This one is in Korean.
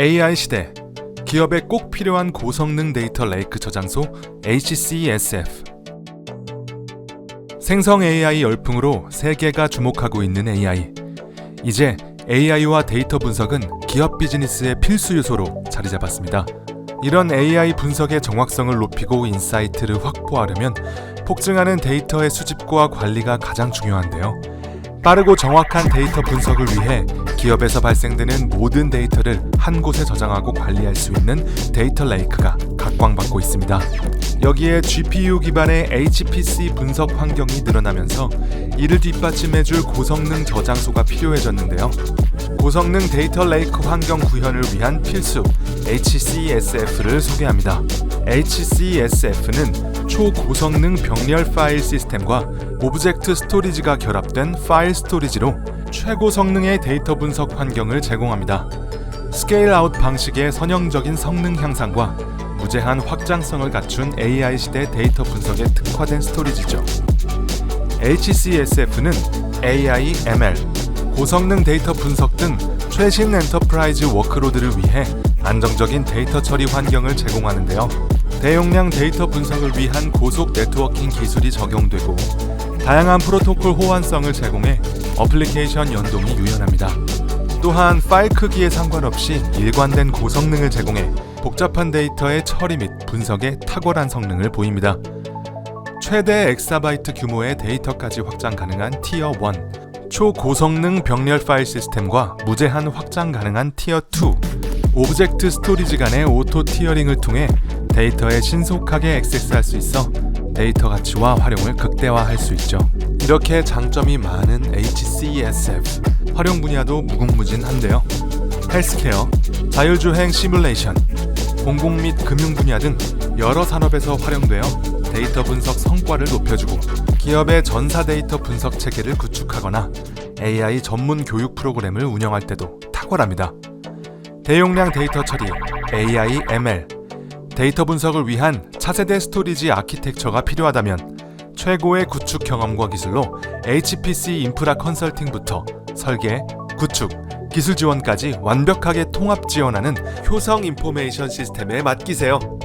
AI 시대 기업에 꼭 필요한 고성능 데이터 레이크 저장소 HCSF 생성 AI 열풍으로 세계가 주목하고 있는 AI 이제 AI와 데이터 분석은 기업 비즈니스의 필수 요소로 자리 잡았습니다. 이런 AI 분석의 정확성을 높이고 인사이트를 확보하려면 폭증하는 데이터의 수집과 관리가 가장 중요한데요. 빠르고 정확한 데이터 분석을 위해 기업에서 발생되는 모든 데이터를 한 곳에 저장하고 관리할 수 있는 데이터 레이크가 각광받고 있습니다. 여기에 GPU 기반의 HPC 분석 환경이 늘어나면서 이를 뒷받침해줄 고성능 저장소가 필요해졌는데요. 고성능 데이터 레이크 환경 구현을 위한 필수 HCSF를 소개합니다. HCSF는 초고성능 병렬 파일 시스템과 오브젝트 스토리지가 결합된 파일 스토리지로 최고 성능의 데이터 분석 환경을 제공합니다. 스케일 아웃 방식의 선형적인 성능 향상과 무제한 확장성을 갖춘 AI 시대 데이터 분석에 특화된 스토리지죠. HCSF는 AI, ML, 고성능 데이터 분석 등 최신 엔터프라이즈 워크로드를 위해 안정적인 데이터 처리 환경을 제공하는데요. 대용량 데이터 분석을 위한 고속 네트워킹 기술이 적용되고 다양한 프로토콜 호환성을 제공해 어플리케이션 연동이 유연합니다. 또한 파일 크기에 상관없이 일관된 고성능을 제공해 복잡한 데이터의 처리 및 분석에 탁월한 성능을 보입니다. 최대 엑사바이트 규모의 데이터까지 확장 가능한 티어 1, 초고성능 병렬 파일 시스템과 무제한 확장 가능한 티어 2, 오브젝트 스토리지 간의 오토 티어링을 통해 데이터에 신속하게 액세스할 수 있어 데이터 가치와 활용을 극대화할 수 있죠. 이렇게 장점이 많은 HCSF 활용 분야도 무궁무진한데요. 헬스케어, 자율주행 시뮬레이션, 공공 및 금융 분야 등 여러 산업에서 활용되어 데이터 분석 성과를 높여주고 기업의 전사 데이터 분석 체계를 구축하거나 AI 전문 교육 프로그램을 운영할 때도 탁월합니다. 대용량 데이터 처리, AI, ML, 데이터 분석을 위한 차세대 스토리지 아키텍처가 필요하다면 최고의 구축 경험과 기술로 HPC 인프라 컨설팅부터 설계, 구축, 기술 지원까지 완벽하게 통합 지원하는 효성 인포메이션 시스템에 맡기세요.